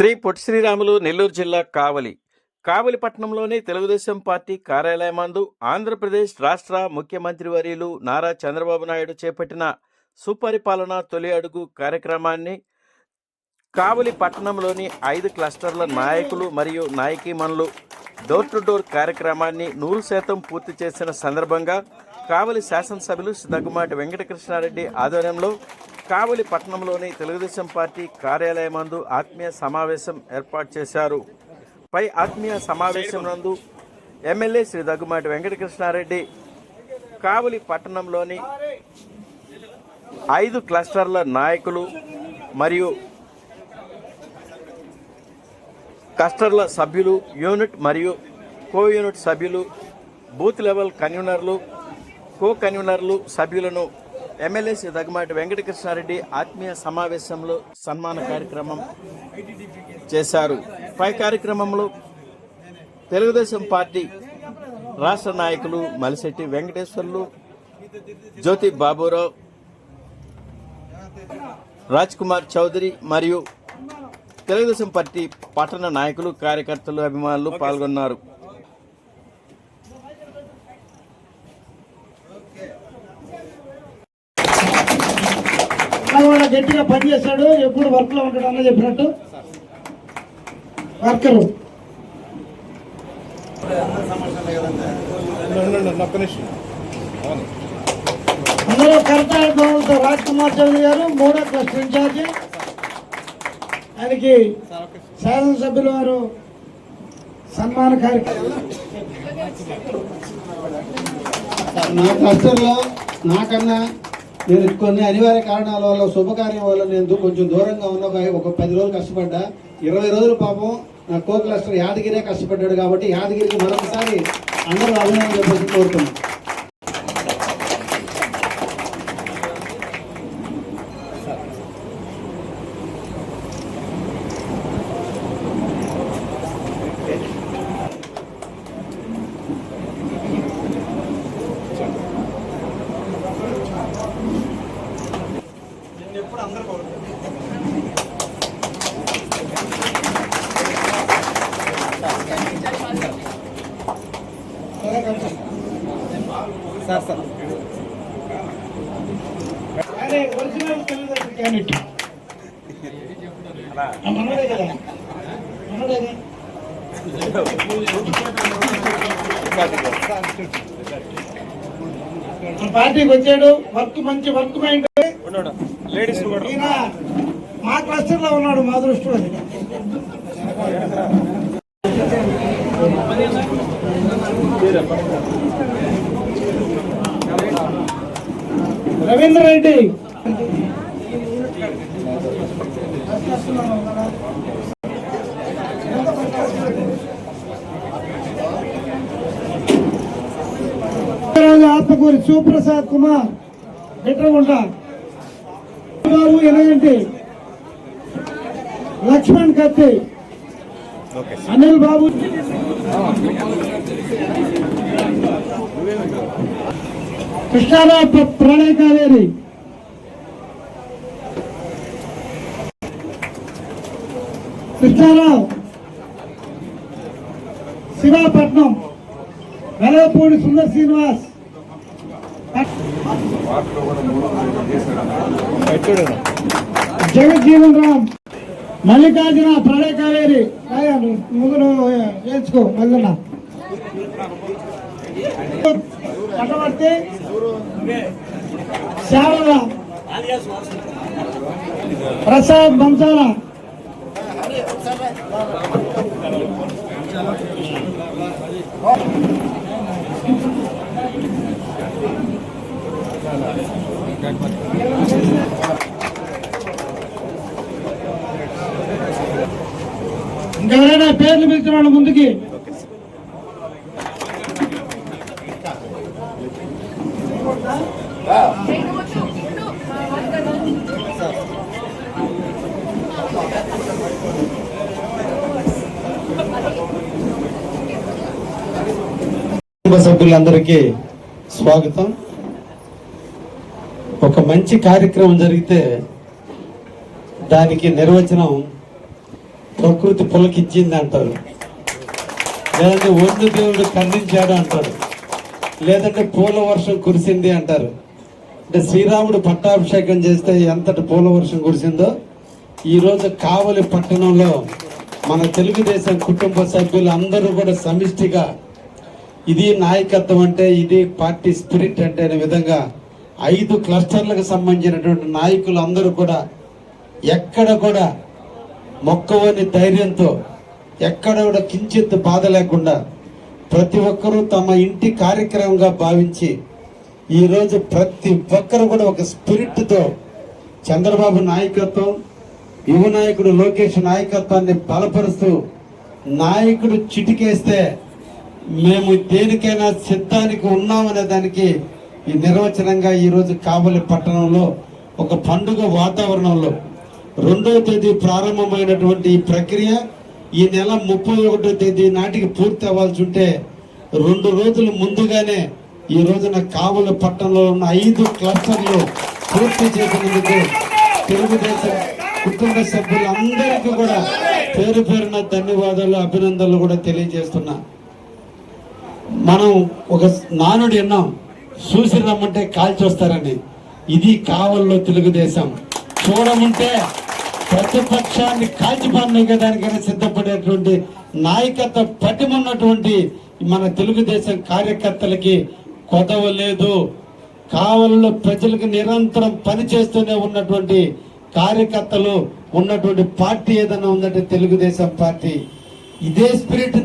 శ్రీ పొట్టి శ్రీరాములు నెల్లూరు జిల్లా కావలి. కావలి పట్టణంలోని తెలుగుదేశం పార్టీ కార్యాలయమందు ఆంధ్రప్రదేశ్ రాష్ట్ర ముఖ్యమంత్రి వర్యులు నారా చంద్రబాబు నాయుడు చేపట్టిన సుపరిపాలన తొలి అడుగు కార్యక్రమాన్ని కావలి పట్టణంలోని ఐదు క్లస్టర్ల నాయకులు మరియు నాయకీమణులు డోర్ టు డోర్ కార్యక్రమాన్ని నూరు శాతం పూర్తి చేసిన సందర్భంగా కావలి శాసనసభ్యులు దగ్గుమాటి వెంకటకృష్ణారెడ్డి ఆధ్వర్యంలో కావలి పట్టణంలోని తెలుగుదేశం పార్టీ కార్యాలయమందు ఆత్మీయ సమావేశం ఏర్పాటు చేశారు. పై ఆత్మీయ సమావేశం నందు ఎమ్మెల్యే శ్రీ దగ్గుమాటి వెంకటకృష్ణారెడ్డి కావలి పట్టణంలోని ఐదు క్లస్టర్ల నాయకులు మరియు క్లస్టర్ల సభ్యులు యూనిట్ మరియు కో యూనిట్ సభ్యులు బూత్ లెవెల్ కన్వీనర్లు కో కన్వీనర్లు సభ్యులను ఎమ్మెల్యే శ్రీ దగ్గమాటి వెంకటకృష్ణారెడ్డి ఆత్మీయ సమావేశంలో సన్మాన కార్యక్రమం చేశారు. పై కార్యక్రమంలో తెలుగుదేశం పార్టీ రాష్ట్ర నాయకులు మలిశెట్టి వెంకటేశ్వర్లు జ్యోతి బాబురావు రాజ్ కుమార్ చౌదరి మరియు తెలుగుదేశం పార్టీ పట్టణ నాయకులు కార్యకర్తలు అభిమానులు పాల్గొన్నారు కూడా గట్టిగా పనిచేస్తాడు ఎప్పుడు వర్క్లో ఉంటాడు అన్న చెప్పినట్టు. వర్కరు అందరూ కర్తార్థంతో రాజ్ కుమార్ చౌదరి గారు మూడో క్లస్టర్ ఇన్ఛార్జి ఆయనకి శాసనసభ్యుల వారు సన్మాన కార్యక్రమం. నా క్లస్టర్లో నాకన్నా నేను కొన్ని అనివార్య కారణాల వల్ల శుభకార్యం వల్ల నేను కొంచెం దూరంగా ఉన్న ఒక- ఒక పది రోజులు కష్టపడ్డా. ఇరవై రోజులు పాపం నా కో క్లస్టర్ యాదగిరే కష్టపడ్డాడు కాబట్టి యాదగిరికి మరొకసారి అందరూ అభినందన చెప్పేసి కోరుతున్నాను. అదే ఒరిజినల్ తెలుగుదేశం క్యాండిడేట్ ఆ మనోడే కదా. మనోడేగా మన పార్టీకి వచ్చాడు వర్క్ మంచి వర్క్ మైండ్ లేడీస్ మా క్లస్టర్లో ఉన్నాడు మా దృష్టిలో. రవీంద్ర రెడ్డి. ఆత్మకూరి శివప్రసాద్ కుమార్ బిట్రగుంట బాబు ఎనగంటి లక్ష్మణ్ కత్తి అనిల్ బాబు. కృష్ణారావు ప్ర- ప్రణయ్ కావేరి. కృష్ణారావు. శివాపట్నం. వెలవపూడి సుందర్ శ్రీనివాస్. జగజ్జీవన్ రామ్ మల్లికార్జున ప్రణయ్ కావేరి. అయ్యా, నువ్వు ముందు నువ్వు మల్లన్న. చక్రవర్తి శ్యామల ప్రసాద్ బంసాల ఇంకెవరైనా పేర్లు పిలుచున్నాడు ముందుకి. కుటుంబ సభ్యులందరికీ స్వాగతం. ఒక మంచి కార్యక్రమం జరిగితే దానికి నిర్వచనం ప్రకృతి పులకిచ్చింది అంటారు. లేదంటే ఒండు దేవుడు ఖండించాడు అంటారు. లేదంటే పూల వర్షం కురిసింది అంటారు. అంటే శ్రీరాముడు పట్టాభిషేకం చేస్తే ఎంతటి పూల వర్షం కురిసిందో ఈరోజు కావలి పట్టణంలో మన తెలుగుదేశం కుటుంబ సభ్యులు అందరూ కూడా సమిష్టిగా ఇది నాయకత్వం అంటే ఇది పార్టీ స్పిరిట్ అంటే అనే విధంగా ఐదు క్లస్టర్లకు సంబంధించినటువంటి నాయకులు అందరూ కూడా ఎక్కడ కూడా మొక్కవని ధైర్యంతో ఎక్కడ కూడా కించిత్ బాధ లేకుండా ప్రతి ఒక్కరూ తమ ఇంటి కార్యక్రమంగా భావించి ఈరోజు ప్రతి ఒక్కరు కూడా ఒక స్పిరిట్తో చంద్రబాబు నాయకత్వం యువ నాయకుడు లోకేష్ నాయకత్వాన్ని బలపరుస్తూ నాయకుడు చిటికేస్తే మేము దేనికైనా సిద్ధానికి ఉన్నామనే దానికి ఈ నిర్వచనంగా ఈరోజు కాబలి పట్టణంలో ఒక పండుగ వాతావరణంలో రెండవ తేదీ ప్రారంభమైనటువంటి ఈ ప్రక్రియ ఈ నెల ముప్పై ఒకటో తేదీ నాటికి పూర్తి అవ్వాల్సి ఉంటే రెండు రోజులు ముందుగానే ఈ రోజున కావలి పట్టణంలో ఉన్న ఐదు క్లస్టర్లు పూర్తి చేసినందుకు తెలుగుదేశం కుటుంబ సభ్యులందరికీ కూడా పేరు పేరున ధన్యవాదాలు అభినందనలు కూడా తెలియజేస్తున్నా. మనం ఒక నానుడు విన్నాం. చూసి రమ్మంటే కాల్చి వస్తారండి ఇది కావల్లో తెలుగుదేశం. చూడముంటే ప్రతిపక్షాన్ని కాల్చిపారనికడానికైనా సిద్ధపడేటువంటి నాయకత్వ పటిమన్నటువంటి మన తెలుగుదేశం కార్యకర్తలకి కొదవ లేదు. కావలలో ప్రజలకు నిరంతరం పనిచేస్తూనే ఉన్నటువంటి కార్యకర్తలు ఉన్నటువంటి పార్టీ ఏదైనా ఉందంటే తెలుగుదేశం పార్టీ. ఇదే స్పిరిట్